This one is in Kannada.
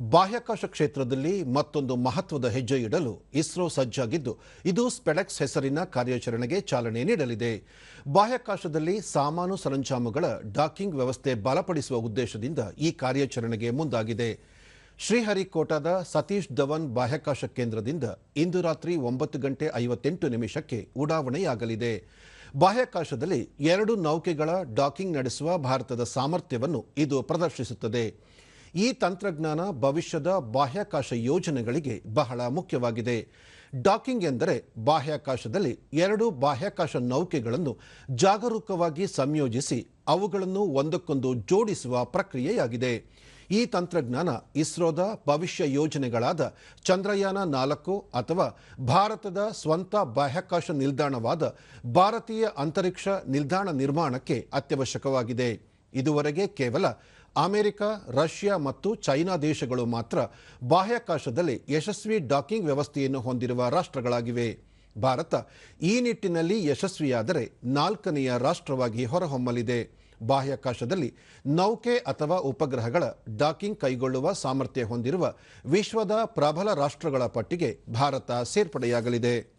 ಬಾಹ್ಯಾಕಾಶ ಕ್ಷೇತ್ರದಲ್ಲಿ ಮತ್ತೊಂದು ಮಹತ್ವದ ಹೆಜ್ಜೆ ಇಡಲು ಇಸ್ರೋ ಸಜ್ಜಾಗಿದ್ದು, ಇದು ಸ್ಪೆಡೆಕ್ಸ್ ಹೆಸರಿನ ಕಾರ್ಯಾಚರಣೆಗೆ ಚಾಲನೆ ನೀಡಲಿದೆ. ಬಾಹ್ಯಾಕಾಶದಲ್ಲಿ ಸಾಮಾನು ಸರಂಜಾಮುಗಳ ಡಾಕಿಂಗ್ ವ್ಯವಸ್ಥೆ ಬಲಪಡಿಸುವ ಉದ್ದೇಶದಿಂದ ಈ ಕಾರ್ಯಾಚರಣೆಗೆ ಮುಂದಾಗಿದೆ. ಶ್ರೀಹರಿಕೋಟಾದ ಸತೀಶ್ ಧವನ್ ಬಾಹ್ಯಾಕಾಶ ಕೇಂದ್ರದಿಂದ ಇಂದು ರಾತ್ರಿ ಒಂಬತ್ತು ಗಂಟೆ ಐವತ್ತೆಂಟು ನಿಮಿಷಕ್ಕೆ ಉಡಾವಣೆಯಾಗಲಿದೆ. ಬಾಹ್ಯಾಕಾಶದಲ್ಲಿ ಎರಡು ನೌಕೆಗಳ ಡಾಕಿಂಗ್ ನಡೆಸುವ ಭಾರತದ ಸಾಮರ್ಥ್ಯವನ್ನು ಇದು ಪ್ರದರ್ಶಿಸುತ್ತದೆ. ಈ ತಂತ್ರಜ್ಞಾನ ಭವಿಷ್ಯದ ಬಾಹ್ಯಾಕಾಶ ಯೋಜನೆಗಳಿಗೆ ಬಹಳ ಮುಖ್ಯವಾಗಿದೆ. ಡಾಕಿಂಗ್ ಎಂದರೆ ಬಾಹ್ಯಾಕಾಶದಲ್ಲಿ ಎರಡು ಬಾಹ್ಯಾಕಾಶ ನೌಕೆಗಳನ್ನು ಜಾಗರೂಕವಾಗಿ ಸಂಯೋಜಿಸಿ ಅವುಗಳನ್ನು ಒಂದಕ್ಕೊಂದು ಜೋಡಿಸುವ ಪ್ರಕ್ರಿಯೆಯಾಗಿದೆ. ಈ ತಂತ್ರಜ್ಞಾನ ಇಸ್ರೋದ ಭವಿಷ್ಯ ಯೋಜನೆಗಳಾದ ಚಂದ್ರಯಾನ ನಾಲ್ಕು ಅಥವಾ ಭಾರತದ ಸ್ವಂತ ಬಾಹ್ಯಾಕಾಶ ನಿಲ್ದಾಣವಾದ ಭಾರತೀಯ ಅಂತರಿಕ್ಷ ನಿಲ್ದಾಣ ನಿರ್ಮಾಣಕ್ಕೆ ಅತ್ಯವಶ್ಯಕವಾಗಿದೆ. ಇದುವರೆಗೆ ಕೇವಲ ಅಮೆರಿಕ, ರಷ್ಯಾ ಮತ್ತು ಚೈನಾ ದೇಶಗಳು ಮಾತ್ರ ಬಾಹ್ಯಾಕಾಶದಲ್ಲಿ ಯಶಸ್ವಿ ಡಾಕಿಂಗ್ ವ್ಯವಸ್ಥೆಯನ್ನು ಹೊಂದಿರುವ ರಾಷ್ಟ್ರಗಳಾಗಿವೆ. ಭಾರತ ಈ ನಿಟ್ಟಿನಲ್ಲಿ ಯಶಸ್ವಿಯಾದರೆ ನಾಲ್ಕನೆಯ ರಾಷ್ಟ್ರವಾಗಿ ಹೊರಹೊಮ್ಮಲಿದೆ. ಬಾಹ್ಯಾಕಾಶದಲ್ಲಿ ನೌಕೆ ಅಥವಾ ಉಪಗ್ರಹಗಳ ಡಾಕಿಂಗ್ ಕೈಗೊಳ್ಳುವ ಸಾಮರ್ಥ್ಯ ಹೊಂದಿರುವ ವಿಶ್ವದ ಪ್ರಬಲ ರಾಷ್ಟ್ರಗಳ ಪಟ್ಟಿಗೆ ಭಾರತ ಸೇರ್ಪಡೆಯಾಗಲಿದೆ.